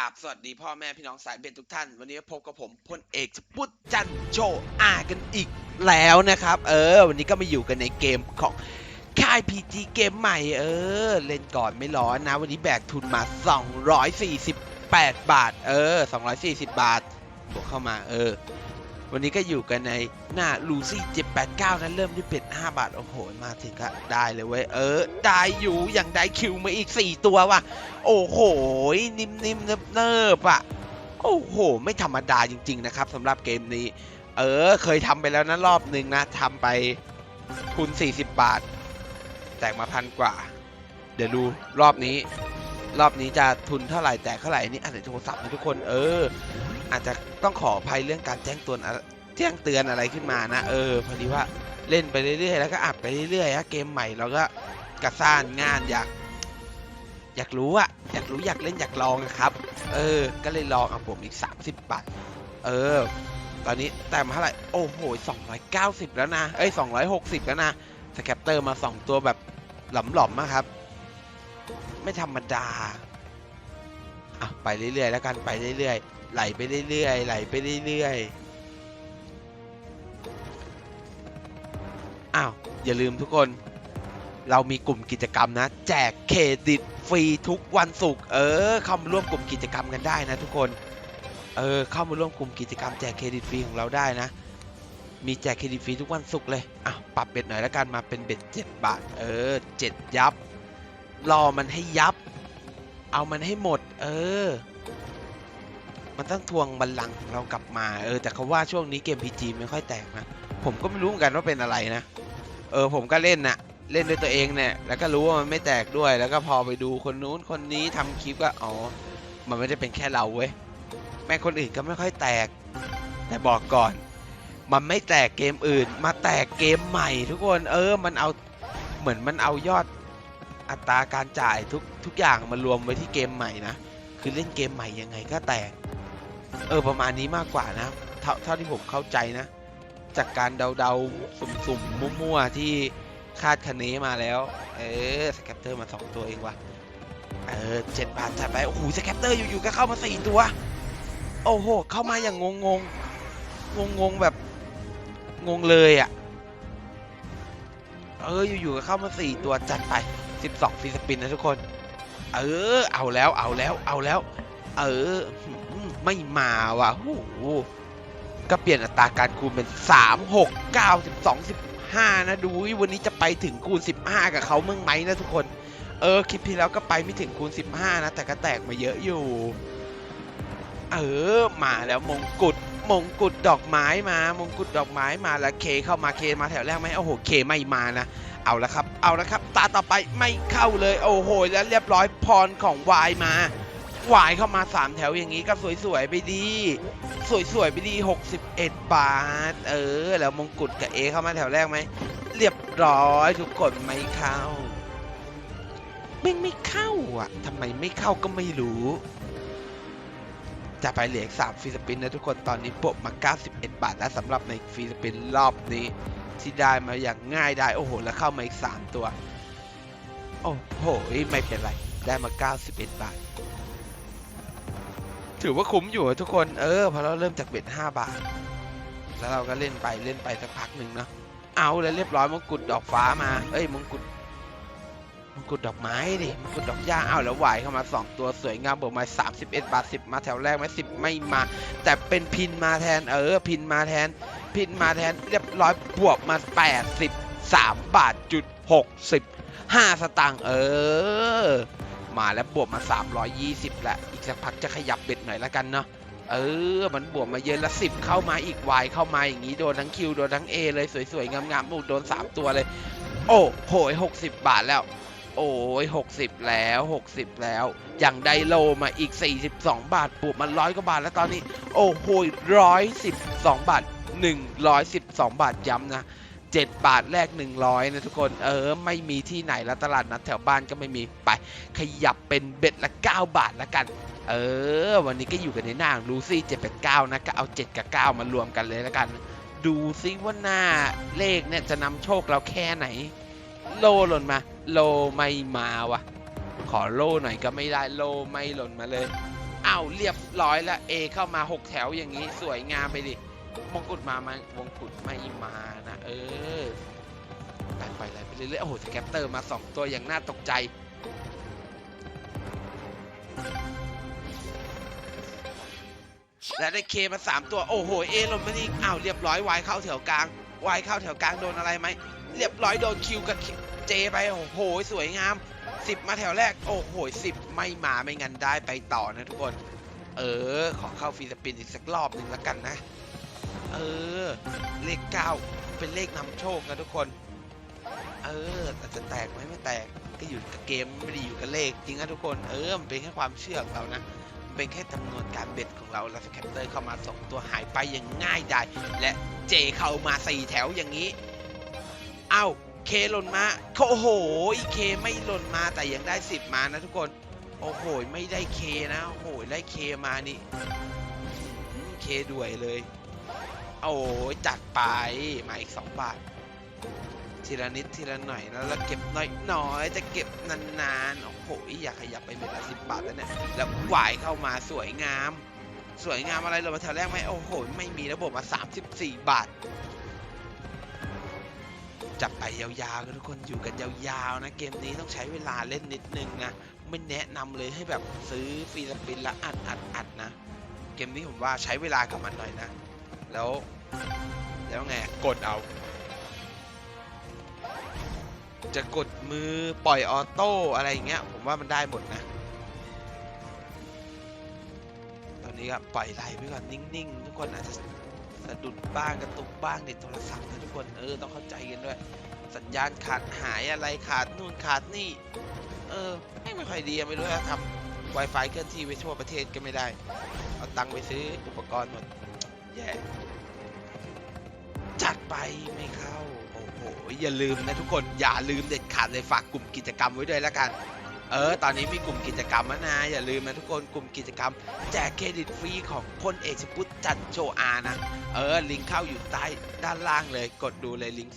ราบสวัสดีพ่อแม่พี่น้องสายเบนทุกท่าน วันนี้พบกับผมพลเอกสปุตจันโชอากันอีกแล้วนะครับ เออ วันนี้ก็มาอยู่กันในเกมของค่ายพีจีเกมใหม่ เออ เล่นก่อนไม่ร้อนนะ วันนี้แบกทุนมา 248 บาท เออ 240 บาทบวกเข้ามา เออ วันนี้ก็อยู่กันในหน้าลูซี่789นั้นเริ่มด้วยเป็ด5บาท โอ้โห มาถึงก็ได้เลยเว้ย เออ ได้อยู่อย่างได้คิวมาอีก 4 ตัวว่ะ โอ้โห นิ่มๆเนิบๆอะ โอ้โห ไม่ธรรมดาจริง ๆ นะครับสำหรับเกมนี้ เออ เคยทำไปแล้วนะรอบหนึ่งนะทำไปทุน 40 บาท แตกมาพันกว่า เดี๋ยวดูรอบนี้ รอบนี้จะทุนเท่าไหร่แตกเท่าไหร่นี่อาจจะโทรศัพท์นะทุกคน เออ อาจจะต้องขออภัยเรื่องการแจ้งตือนอะแจ้งเตือนอะไรขึ้นมานะเออพอดีว่าเล่นไปเรื่อยๆแล้วก็อัดไปเรื่อยๆฮะเกมใหม่เราก็กระซ่านงานอยาก อยากรู้อะอยากรู้อยากเล่นอยากลองอะครับ เออ ก็เลยลองเอาผมอีก 30 บาท เออ ตอนนี้แต้มเท่าไหร่โอ้โห 290 แล้วนะเอ้ย 260 แล้วนะสแคปเตอร์มา 2 ตัวแบบหลอมๆอะครับ ไม่ธรรมดาอะไปเรื่อยๆแล้วกันไปเรื่อยๆ ไหลไปเรื่อยๆไหลไปเรื่อยๆอ้าว อย่าลืมทุกคน เรามีกลุ่มกิจกรรมนะ แจกเครดิตฟรีทุกวันศุกร์เออเข้ามาร่วมกลุ่มกิจกรรมกันได้นะทุกคนเออเข้ามาร่วมกลุ่มกิจกรรมแจกเครดิตฟรีของเราได้นะ มีแจกเครดิตฟรีทุกวันศุกร์เลยอะปรับเบ็ดหน่อยแล้วกันมาเป็นเบ็ด 7 บาท เออ 7 ยับรอมันให้ยับ เอามันให้หมด เออ มันต้องทวงบัลลังก์ของเรากลับมา เออ แต่เขาว่าช่วงนี้เกม PG ไม่ค่อยแตกนะ ผมก็ไม่รู้เหมือนกันว่าเป็นอะไรนะ เออ ผมก็เล่นนะเล่นด้วยตัวเองเนี่ย แล้วก็รู้ว่ามันไม่แตกด้วย แล้วก็พอไปดูคนนู้นคนนี้ทำคลิปก็ อ๋อ มันไม่ได้เป็นแค่เราเว้ย แม่คนอื่นก็ไม่ค่อยแตก แต่บอกก่อน มันไม่แตกเกมอื่น มาแตกเกมใหม่ ทุกคน เออ มันเอา เหมือนมันเอายอดอัตราการจ่ายทุกทุกอย่างมารวมไว้ที่เกมใหม่นะ คือเล่นเกมใหม่ยังไงก็แตก เออประมาณนี้มากกว่านะเท่าเท่าที่ผมเข้าใจนะ จากการเดาๆ สุ่มๆ มั่วๆ ที่คาดคะเนมาแล้ว เออสแคปเตอร์มาสองตัวเองว่ะ เออเจ็ดบาทจัดไป โอ้โหสแคปเตอร์อยู่ๆ ก็เข้ามาสี่ตัว โอ้โห เข้ามาอย่างงงงงงงๆแบบงงเลยอะ เอออยู่ๆ ก็เข้ามาสี่ตัวจัดไป12ฟรีสปินนะทุกคน เออ เอาแล้วเอาแล้วเอาแล้ว เออ ไม่มาว่ะโอ้โหก็เปลี่ยนอัตราการคูณเป็น 3 6 9 12 15 นะ ดูวันนี้จะไปถึงคูณ 15 กับเขาเมื่อไหมนะทุกคน เออ คลิปที่แล้วก็ไปไม่ถึงคูณ 15 นะ แต่ก็แตกมาเยอะอยู่ เออ มาแล้วมงกุฎมงกุฎดอกไม้มา มงกุฎดอกไม้มาแล้วเคเข้ามาเคมาแถวแรกไหมโอ้โหเคไม่มานะ เอาละครับ เอาละครับ ตาต่อไปไม่เข้าเลย โอ้โห แล้วเรียบร้อยพรของวายมา วายเข้ามาสามแถวอย่างนี้ก็สวยๆไปดี สวยๆไปดี61 บาท เออ แล้วมงกุฎกับเอเข้ามาแถวแรกไหม เรียบร้อยทุกคนไม่เข้าไม่ไม่เข้าอะทำไมไม่เข้าก็ไม่รู้ จะไปเหลือสามฟีสปินนะทุกคนตอนนี้โปะมา 91 บาท แล้วสำหรับในฟีสปินรอบนี้ ที่ได้มาอย่างง่ายได้โอ้โห แล้วเข้ามาอีก 3 ตัว โอ้โห ไม่เป็นไร ได้มา 91 บาท ถือว่าคุ้มอยู่ทุกคน เออพอเราเริ่มจากเบ็ด5บาท แล้วเราก็เล่นไปเล่นไปสักพักหนึ่งเนาะ เอาแล้วเรียบร้อยมงกุฎดอกฟ้ามา เอ้ยมงกุฎมงกุฎดอกไม้ดิมงกุฎดอกหญ้าเอาแล้วไหวเข้ามา2ตัวสวยงามเบวกมา31บาท10มาแถวแรกไหม10ไม่มา แต่เป็นพินมาแทน เออ พินมาแทน พินมาแทนเรียบร้อยบวกมา83บาทจุด65สตางค์เออ มาแล้วบวกมา 320แหล้วอีกสักพักจะขยับเบ็ดหน่อยละกันเนาะเออ มันบวกมาเยอะละสิบเข้ามาอีกวายเข้ามาอย่างนี้โดนทั้งคิวโดนทั้ง A เลยสวยๆงามๆโอ้โดน 3 ตัวเลย โอ้โหย60บาทแล้ว โอ้ย60แล้ว60แล้วอย่างไดโลมาอีก 42 บาทบวกมาร้อยกว่าบาทแล้วตอนนี้ โอ้โหร้อยสิบสองบาท112บาทย้ำนะ 7 บาทแรก100 นะทุกคน เออ ไม่มีที่ไหนแล้วตลาดนัดแถวบ้านก็ไม่มีไป ขยับเป็นเบ็ดละ 9 บาทละกัน เออ วันนี้ก็อยู่กันในหน้าลูซี่789 นะ ก็เอา 7 กับ 9 มารวมกันเลยละกัน ดูซิว่าหน้าเลขเนี่ยจะนำโชคเราแค่ไหน โลหล่นมา โลไม่มาวะขอโลหน่อยก็ไม่ได้โลไม่หล่นมาเลยอ้าวเรียบร้อยแล้วเอเข้ามาหกแถวอย่างนี้สวยงามไปดิ มงกุฎมาไหมมงกุฎไม่มานะ เออไล่ไปไล่ไปเรื่อยๆโอ้โหสแคปเตอร์มาสองตัวอย่างน่าตกใจและได้เคมาสามตัวโอ้โหเอลงมานี่อ้าวเรียบร้อยวายเข้าแถวกลางวายเข้าแถวกลางโดนอะไรไหมเรียบร้อยโดนคิวกับเจไปโอ้โหสวยงามสิบมาแถวแรก โอ้โหสิบไม่มาไม่งั้นได้ไปต่อนะทุกคน เออ ขอเข้าฟิลิปปินอีกสักรอบหนึ่งแล้วกันนะ เออ เลขเก้าเป็นเลขนำโชคนะทุกคน เออแต่จะแตกไหมไม่แตกก็อยู่กับเกมไม่ได้อยู่กับเลขจริงนะทุกคน เออมันเป็นแค่ความเชื่อของเรานะเป็นแค่จำนวนการเบ็ดของเราแล้วสแคปเตอร์เข้ามาสองตัวหายไปอย่างง่ายดายและเจเข้ามาสี่แถวอย่างนี้ เอ้าเคหล่นมาโอ้โหเคไม่หล่นมาแต่ยังได้สิบมานะทุกคนโอ้โหไม่ได้เคนะโอ้โหได้เคมานี่เคด้วยเลย โอ้ยจัดไปมาอีกสองบาท ทีละนิดทีละหน่อยแล้วเราเก็บน้อยๆจะเก็บนานๆโอ้โหอยากขยับไปเป็นละสิบบาทแล้วเนี่ยแล้วหวายเข้ามาสวยงาม สวยงามอะไรเลยมาแถวแรกไหมโอ้โหไม่มีระบบมา 34 บาทจับไปยาวๆกันทุกคนอยู่กันยาวๆนะเกมนี้ต้องใช้เวลาเล่นนิดนึงนะไม่แนะนำเลยให้แบบซื้อฟิลิปปินแล้วอัดอัดอัดนะ เกมนี้ผมว่าใช้เวลากับมันหน่อยนะ แล้ว แล้วไงกดเอา จะกดมือปล่อยออโต้อะไรอย่างเงี้ย ผมว่ามันได้หมดนะ ตอนนี้ก็ปล่อยไหลไปก่อนนิ่งๆ ทุกคนอาจจะสะดุดบ้างกระตุกบ้างในโทรศัพท์นะทุกคนเออต้องเข้าใจกันด้วย สัญญาณขาดหายอะไรขาดนู่นขาดนี่ เออไม่ค่อยดีอะไม่รู้จะทำ Wi-Fi เคลื่อนที่ไปทั่วประเทศก็ไม่ได้ เอาตังค์ไปซื้ออุปกรณ์หมด แย่จัดไปไม่เข้า โอ้โห อย่าลืมนะทุกคนอย่าลืมเด็ดขาดเลยฝากกลุ่มกิจกรรมไว้ด้วยแล้วกัน เออ ตอนนี้มีกลุ่มกิจกรรมนะ อย่าลืมนะทุกคนกลุ่มกิจกรรม แจกเครดิตฟรีของพลเอกสพุทธจันโชอานะ เออ ลิงก์เข้าอยู่ใต้ด้านล่างเลย กดดูเลยลิงก์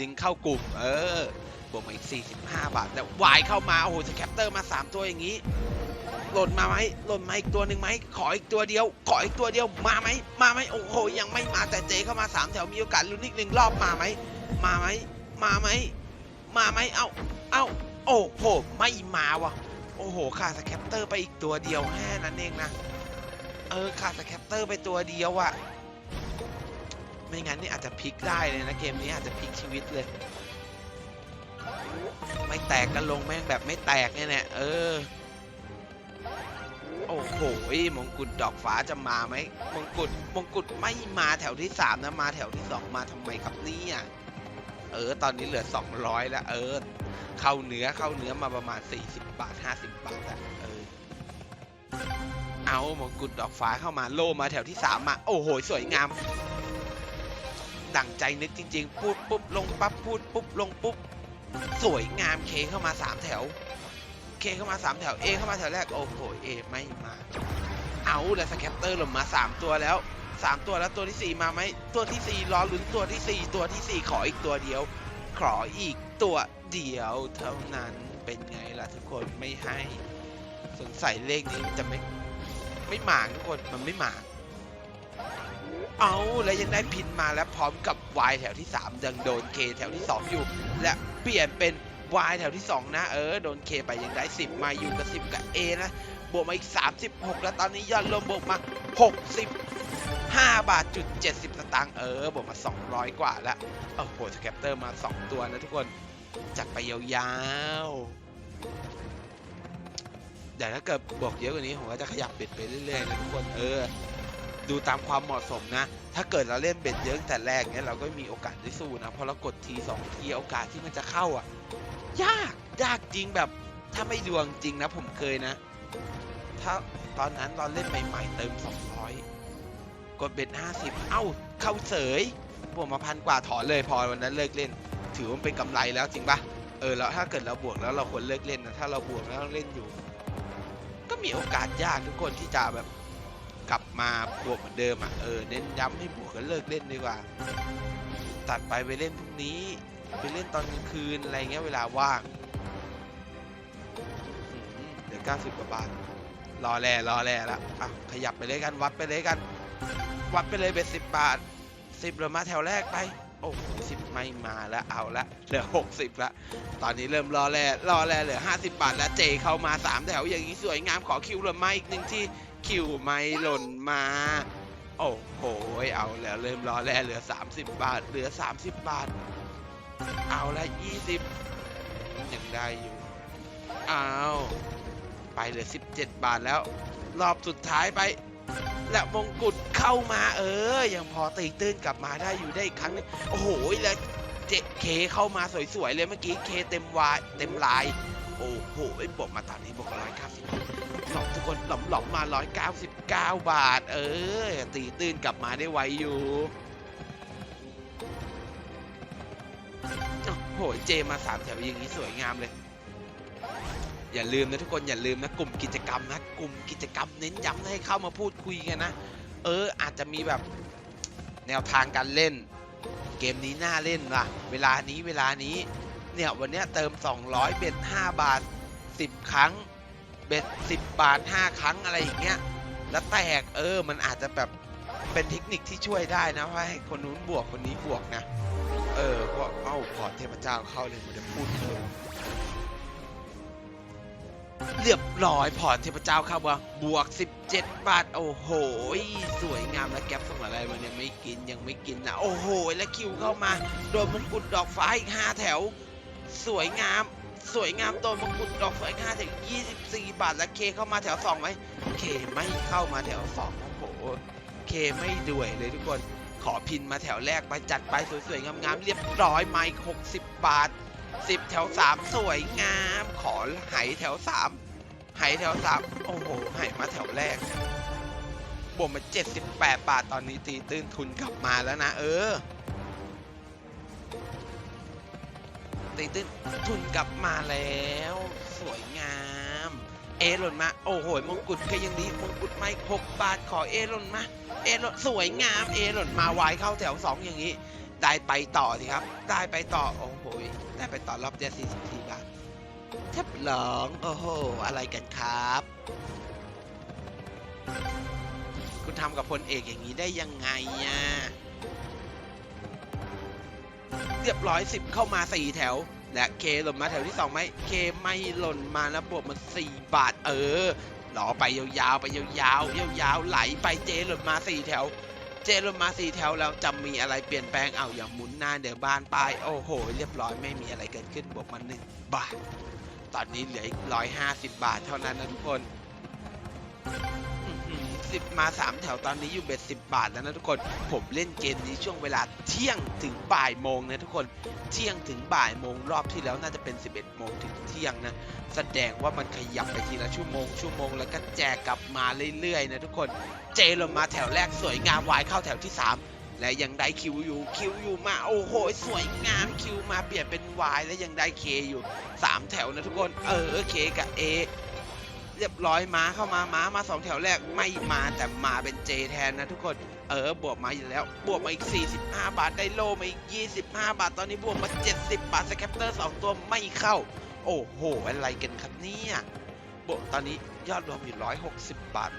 ลิงก์เข้ากลุ่ม เออบวกมาอีก 45 บาท แล้ววายเข้ามา โอ้โหสแคปเตอร์มา 3 ตัวอย่างนี้ หล่นมาไหมหล่นมาอีกตัวหนึ่งไหมขออีกตัวเดียว ขออีกตัวเดียวมาไหมมาไหมโอ้โหยังไม่มาแต่เจเข้ามาสามแถวมีโอกาสลุ้นอีกหนึ่งรอบมาไหมมาไหมมาไหมมาไหมเอ้าเอ้าโอ้โหไม่มาวะโอ้โหขาดสแคปเตอร์ไปอีกตัวเดียวแค่นั้นเองนะเออขาดสแคปเตอร์ไปตัวเดียวอะไม่งั้นนี่อาจจะพลิกได้เลยนะเกมนี้อาจจะพลิกชีวิตเลยไม่แตกกันลงแม่งแบบไม่แตกเนี่ยแหละเออ อ้โหมงกุฎดอกฟ้าจะมาไหมมงกุฎมงกุฎไม่มาแถวที่สามนะมาแถวที่สองมาทำไมครับเนี่ยเออ ตอนนี้เหลือ200แล้วเออ เข้าเนื้อเข้าเนื้อมาประมาณ40บาท50บาทอะเออเอามงกุฎดอกฟ้าเข้ามาโลมาแถวที่สามมาโอ้โหสวยงามดั่งใจนึกจริง ๆ พูดปุ๊บลงปั๊บพูดปุ๊บลงปุ๊บสวยงามเคเข้ามาสามแถว เคเข้ามาสามแถวเอเข้ามาแถวแรก โอ้โหเอไม่มา เอาแล้วสแคปเตอร์หล่นมาสามตัวแล้วสามตัวแล้วตัวที่สี่มาไหม ตัวที่สี่รอลุ้นตัวที่สี่ตัวที่สี่ขออีกตัวเดียว ขออีกตัวเดียวเท่านั้น เป็นไงล่ะทุกคนไม่ให้ สงสัยเลขนี้จะไม่ไม่หมางทุกคน มันไม่หมางเอาแล้วยังได้พินมาแล้วพร้อมกับ Y แถวที่3ยังโดน K แถวที่ 2 อยู่ และเปลี่ยนเป็น Y แถวที่ 2 นะ เออ โดน K ไปยังได้ 10 มาอยู่กับ 10 กับ A นะ บวกมาอีก 36 แล้วตอนนี้ยอดรวมบวกมา 65 บาทจุด70 สตางค์เออ บวกมา 200 กว่าแล้วโอ้โหสแคปเตอร์มา 2 ตัวนะทุกคน จัดไปยาวๆเดี๋ยวถ้าเกิดบวกเยอะกว่านี้ ผมก็จะขยับเบ็ดไปเรื่อยๆนะทุกคนเออ ดูตามความเหมาะสมนะ ถ้าเกิดเราเล่นเบ็ดเยอะตั้งแต่แรกเนี้ยเราก็มีโอกาสได้สู้นะเพราะเรากดทีสองทีโอกาสที่มันจะเข้าอะ ยากยากจริงแบบ ถ้าไม่ดวงจริงนะผมเคยนะ ถ้าตอนนั้นตอนเล่นใหม่ๆเติม 200 กดเบ็ด50 เอ้า เข้าเสยบวกมาพันกว่าถอนเลยพอวันนั้นเลิกเล่น ถือว่าเป็นกำไรแล้วจริงปะเออแล้วถ้าเกิดเราบวกแล้วเราควรเลิกเล่นนะถ้าเราบวกแล้วเล่นอยู่ ก็มีโอกาสยากทุกคนที่จะแบบ กลับมาบวกเหมือนเดิมอะเออเน้นย้ำให้บวกกันเลิกเล่นดีกว่า ตัดไปไปเล่นพรุ่งนี้ ไปเล่นตอนกลางคืนอะไรเงี้ยเวลาว่างเดี๋ยว90กว่าบาทรอแร่รอแร่ละอะขยับไปเลยกันวัดไปเลยกัน วัดไปเลยเป็นสิบบาทสิบเหลือมาแถวแรกไปโอ้สิบไม่มาแล้วเอาละเหลือหกสิบละตอนนี้เริ่มรอแร่รอแร่เหลือห้าสิบบาทแล้วเจเข้ามาสามแถวอย่างนี้สวยงามขอคิวหล่นมาอีกหนึ่งที่ คิวไม่หล่นมา โอ้โห เอาแล้วเริ่มรอแร่เหลือ 30 บาท เหลือ 30 บาท เอาละ20ยังได้อยู่เอาไปเหลือ 17 บาทแล้ว รอบสุดท้ายไป และมงกุฎเข้ามาเออ ยังพอตีตื้นกลับมาได้อยู่ได้อีกครั้งนึงโอ้โหแล้วเจเคเข้ามาสวยๆเลยเมื่อกี้เคเต็มวายเต็มลาย โอ้โหไอ้บวกมาตอนนี้บวกร้อยเก้าสิบ หลอมหลอมมาร้อยเก้าสิบาท เออ ตีตื้นกลับมาได้ไวอยู่โอ้โหเจมาสามแถวอย่างนี้สวยงามเลย อย่าลืมนะทุกคนอย่าลืมนะ กลุ่มกิจกรรมนะ กลุ่มกิจกรรมเน้นย้ำให้เข้ามาพูดคุยกันนะ เออ อาจจะมีแบบแนวทางการเล่น เกมนี้น่าเล่นว่ะ เวลานี้เวลานี้ เนี่ย วันเนี้ยเติม 200 เบ็ด5บาท 10 ครั้ง เบ็ด10บบาท5ครั้งอะไรอย่างเงี้ยแล้วแตกเออมันอาจจะแบบเป็นเทคนิคที่ช่วยได้นะว่าให้คนนู้นบวกคนนี้บวกนะ เออเพราะเอ้าพอเทพเจ้าเข้าเลยมันจะพูดเลยเรียบร้อยพอร์ตเทพเจ้าเข้ามาบวก 17 บาท โอ้โห สวยงามแล้วแก๊ปส่งอะไรมาเนี่ยไม่กินยังไม่กินนะโอ้โห แล้วคิวเข้ามา โดนมงกุฎดอกฟ้าอีก 5 แถว สวยงาม สวยงามโดนมงกุฎดอกฟ้าอีก5แถว24 บาท แล้วเคเข้ามาแถว2ไหมเคไม่เข้ามาแถว2โอ้โหเคไม่ด้วยเลยทุกคนขอพินมาแถวแรกไปจัดไปสวยๆ งามๆ เรียบร้อยไมค์60 บาท 10 แถว 3 สวยงาม ขอไหแถว 3 ไหแถว 3 โอ้โหไหมาแถวแรกบวกมา 78 บาทตอนนี้ตีตื้นทุนกลับมาแล้วนะ เออ ตีตื้นทุนกลับมาแล้ว สวยงาม เอหล่นมา โอ้โหมงกุฎก็ยังดีมงกุฎไม่หกบาทขอเอหล่นมา เอหล่นสวยงาม เอหล่นมาวายเข้าแถว2อย่างนี้ ได้ไปต่อสิครับ ได้ไปต่อ โอ้โห ได้ไปต่อรอบเดียว44บาทแทบหลงโอ้โห อะไรกันครับ คุณทำกับพลเอกอย่างนี้ได้ยังไงอะ เรียบร้อยสิบเข้ามาสี่แถว และเคหล่นมาแถวที่สองไหมเคไม่หล่นมาแล้วบวกมันสี่บาท เออหลอไปยาวๆไปยาวๆยาวๆไหลไปเจหล่นมาสี่แถว เจหล่นมาสี่แถวแล้วจะมีอะไรเปลี่ยนแปลงเอาอย่างหมุนหน้าเดี๋ยวบานปลายโอ้โห เรียบร้อยไม่มีอะไรเกิดขึ้นบวกมันหนึ่งบาท ตอนนี้เหลืออีกร้อยห้าสิบบาทเท่านั้นนะทุกคน สิบมาสามแถวตอนนี้อยู่เบ็ดสิบบาทแล้วนะทุกคน ผมเล่นเกมนี้ช่วงเวลาเที่ยงถึงบ่ายโมงนะทุกคน เที่ยงถึงบ่ายโมงรอบที่แล้วน่าจะเป็น 11 โมงถึงเที่ยงนะ แสดงว่ามันขยับไปทีละชั่วโมง ชั่วโมงแล้วก็แจกกลับมาเรื่อยๆนะทุกคน เจลงมาแถวแรกสวยงามวายเข้าแถวที่ 3และยังได้คิวอยู่คิวอยู่มาโอ้โหสวยงามคิวมาเปลี่ยนเป็นวายและยังได้เคอยู่ 3 แถวนะทุกคน เออเคกับเอ เรียบร้อยม้าเข้ามาม้ามาสองแถวแรกไม่มาแต่มาเป็นเจแทนนะทุกคนเออบวกมาอยู่แล้ว บวกมาอีก 45 บาทได้โลมาอีก 25 บาท ตอนนี้บวกมา 70 บาทสแคปเตอร์ 2 ตัวไม่เข้า โอ้โห อะไรกันครับเนี่ยบวกตอนนี้ยอดรวมอยู่ 160 บาท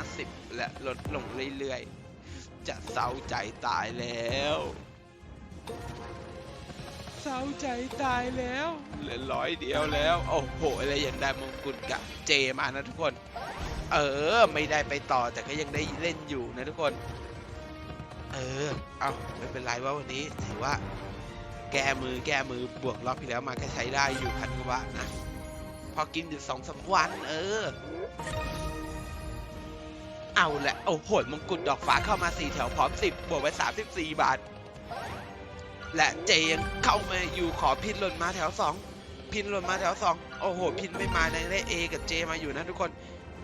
150 และลดลงเรื่อยๆ จะเศร้าใจตายแล้ว เศร้าใจตายแล้วเหลือร้อยเดียวแล้ว โอ้โหอะไรยังได้มงกุฎกับเจมานะทุกคน เออ ไม่ได้ไปต่อแต่ก็ยังได้เล่นอยู่นะทุกคน เออ เอาไม่เป็นไรว่าวันนี้ถือว่า แก้มือแก้มือบวกรอบที่แล้วมาก็ใช้ได้อยู่พันกว่านะ พอกินอยู่สองสามวันเออ เอาแหละ โอ้โหมงกุฎดอกฟ้าเข้ามาสี่แถวพร้อมสิบบวกไปสามสิบสี่บาท และเจยังเข้ามาอยู่ขอพินหล่นมาแถวสองพินหล่นมาแถวสองโอ้โห พินไม่มาในได้เอกับเจมาอยู่นะทุกคน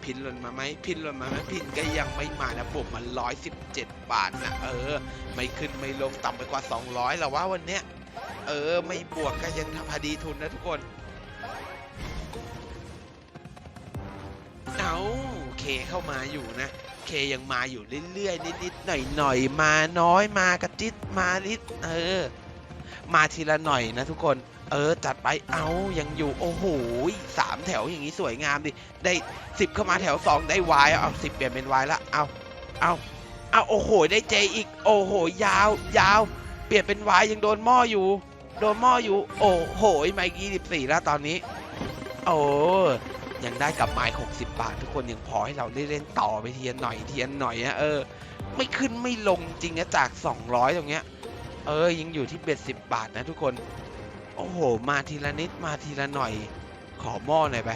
พินหล่นมาไหมพินหล่นมาไหมพินก็ยังไม่มานะบวกมันร้อยสิบเจ็ดบาทนะเออ ไม่ขึ้นไม่ลงต่ำไปกว่าสองร้อยแล้วว่าวันเนี้ยเออ ไม่บวกก็ยังทำพอดีทุนนะทุกคนเอา เคเข้ามาอยู่นะ เคยังมาอยู่เรื่อยๆนิดๆหน่อยๆมาน้อยมากระจิตมานิดเออ มาทีละหน่อยนะทุกคน เออ จัดไปเอายังอยู่โอ้โหสามแถวอย่างนี้สวยงามดิได้สิบเข้ามาแถวสองได้วายเอาสิบเปลี่ยนเป็นวายละเอาเอาเอาโอ้โหได้เจอีกโอ้โหยาวยาว เปลี่ยนเป็นวายยังโดนหม้ออยู่ โดนหม้ออยู่ โอ้โหไมค์ยี่สิบสี่แล้วตอนนี้ โอ้ ยังได้กับไม้หกสิบบาท ทุกคนยังพอให้เราได้เล่นต่อไปเทียนหน่อยเทียนหน่อยอะเออ ไม่ขึ้นไม่ลงจริงนะจาก 200 ตรงเนี้ย เออยังอยู่ที่เบ็ดสิบบาทนะทุกคน โอ้โห มาทีละนิดมาทีละหน่อย ขอหม้อหน่อยไป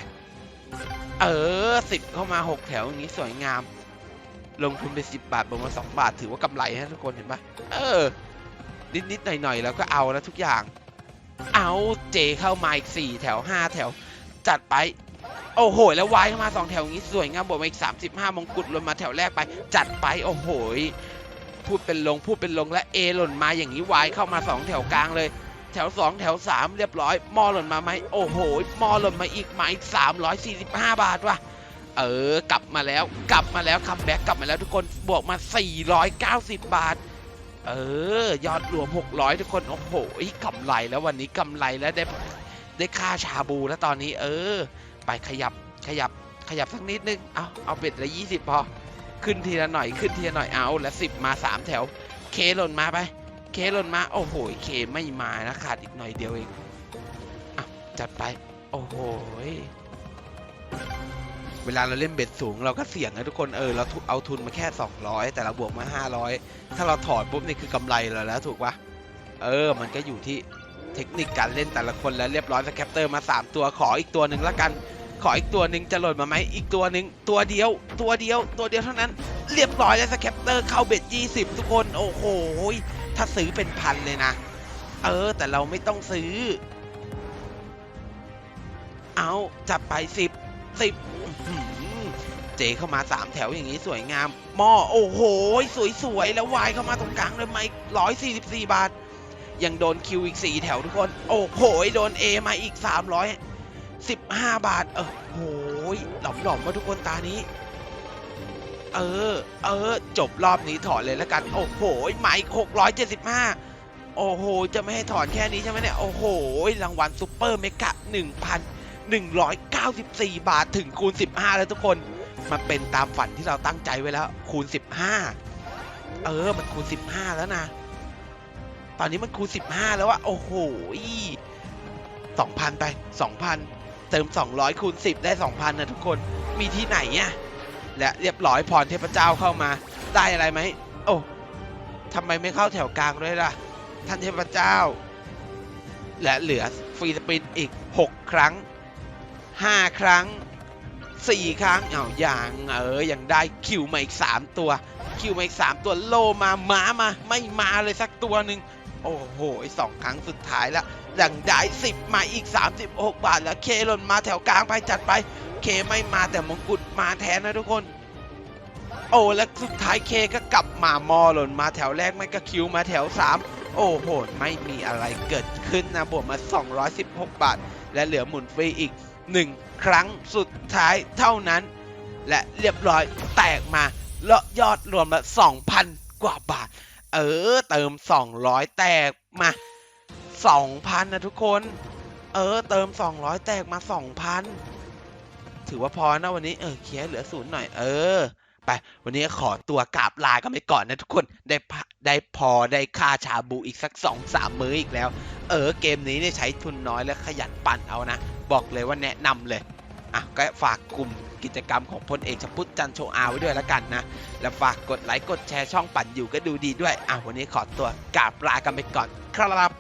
เออสิบเข้ามาหกแถวอย่างนี้สวยงาม ลงทุนไปสิบบาทบวกมาสองบาท ถือว่ากำไรฮะทุกคนเห็นปะเออ นิดนิดหน่อยหน่อยๆแล้วก็เอาแล้วทุกอย่าง เอาเจเข้ามาอีกสี่แถวห้าแถวจัดไป โอ้โห แล้ววายเข้ามาสองแถวอย่างนี้สวยงามบวกมาอีก 35 มงกุฎหล่นมาแถวแรกไป จัดไปโอ้โหพูดเป็นลงพูดเป็นลงและเอหล่นมาอย่างนี้วายเข้ามาสองแถวกลางเลย แถวสองแถวสามเรียบร้อยมอหล่นมาไหมโอ้โหมอหล่นมาอีกมาอีก345 บาทว่ะเออกลับมาแล้วกลับมาแล้วคัมแบ็กกลับมาแล้วทุกคนบวกมา 490 บาท เออยอดรวม 600 ทุกคนโอ้โหกำไรแล้ววันนี้กำไรแล้วได้ได้ค่าชาบูแล้วตอนนี้ เออ ไปขยับขยับขยับสักนิดนึง เอาเอาเบ็ดละยี่สิบพอ ขึ้นทีละหน่อยขึ้นทีละหน่อยเอาและสิบมาสามแถว เคหล่นมาไป เคหล่นมา โอ้โห เคไม่มานะขาดอีกหน่อยเดียวเองอจัดไป โอ้โห เวลาเราเล่นเบ็ดสูงเราก็เสี่ยงนะทุกคน เออ เราเอาทุนมาแค่ 200 แต่เราบวกมา 500 ถ้าเราถอดปุ๊บนี่คือกำไรเราแล้วถูกปะเออ มันก็อยู่ที่เทคนิคการเล่นแต่ละคนแล้วเรียบร้อยสแคปเตอร์มา 3 ตัวขออีกตัวหนึ่งละกัน ขออีกตัวหนึ่งจะหล่นมาไหมอีกตัวหนึ่งตัวเดียว ตัวเดียว ตัวเดียวเท่านั้น เรียบร้อยแล้วสแคปเตอร์เข้าเบ็ด20 ทุกคน โอ้โห ถ้าซื้อเป็นพันเลยนะ เออ แต่เราไม่ต้องซื้อ เอาจับไป 10 10เจเข้ามา 3 แถวอย่างนี้สวยงามหม้อโอ้โห สวยๆ แล้ววายเข้ามาตรงกลางเลยไหม144 บาท ยังโดนคิวอีก 4 แถวทุกคน โอ้โห โดน A มาอีก 300 15 บาท เออโหยหลอมหลอมๆว่าทุกคนตานี้ เออ เออ จบรอบนี้ถอนเลยแล้วกัน โอ้โหไมค์675 โอ้โห จะไม่ให้ถอนแค่นี้ใช่ไหมเนี่ย โอ้โห รางวัลซูเปอร์เมกะ 1,194 บาทถึงคูณ 15 แล้วทุกคน มันเป็นตามฝันที่เราตั้งใจไว้แล้ว คูณ 15 เออ มันคูณ 15 แล้วนะ ตอนนี้มันคูณ 15 แล้วอะโอ้โห2,000 ไป 2,000 เติม 200คูณ10 ได้ 2,000นะทุกคนมีที่ไหนอะและเรียบร้อยพรเทพเจ้าเข้ามา ได้อะไรไหมโอ้ทำไมไม่เข้าแถวกลางด้วยล่ะ ท่านเทพเจ้า และเหลือฟรีสปินอีก 6 ครั้ง 5 ครั้ง 4 ครั้งเอาอย่างเออยังได้คิวมาอีก 3 ตัว คิวมาอีก 3 ตัวโลมาหมามา ไม่มาเลยสักตัวหนึ่ง โอ้โหสองครั้งสุดท้ายแล้วยังได้สิบมาอีก 36 บาทแล้วเคหล่นมาแถวกลางไปจัดไป เคไม่มาแต่มงกุฎมาแทนนะทุกคน โอ้แล้วสุดท้ายเคก็กลับมามอหล่นมาแถวแรกไม่ก็คิวมาแถว 3 โอ้โหไม่มีอะไรเกิดขึ้นนะบวกมา 216 บาท และเหลือหมุนฟรีอีก 1 ครั้งสุดท้ายเท่านั้น และเรียบร้อยแตกมาแล้วยอดรวมละ2,000 กว่าบาท เออ เติม 200 แตกมา 2,000 นะทุกคน เออ เติม 200 แตกมา 2,000 ถือว่าพอนะวันนี้ เออ เคลียร์เหลือศูนย์หน่อย เออ ไป วันนี้ขอตัวกราบลากันไปก่อนนะทุกคน ได้ได้พอได้ค่าชาบูอีกสัก 2-3 มื้ออีกแล้ว เออ เกมนี้เนี่ยใช้ทุนน้อยและขยันปั่นเอานะ บอกเลยว่าแนะนำเลย่ะก็ฝากกลุ่มกิจกรรมของพลเอกชพุทธจันโชอาไว้ด้วยแล้วกันนะ แล้วฝากกดไลค์กดแชร์ช่องปั่นอยู่ก็ดูดีด้วยอะวันนี้ขอตัวกราบลากันไปก่อนครับ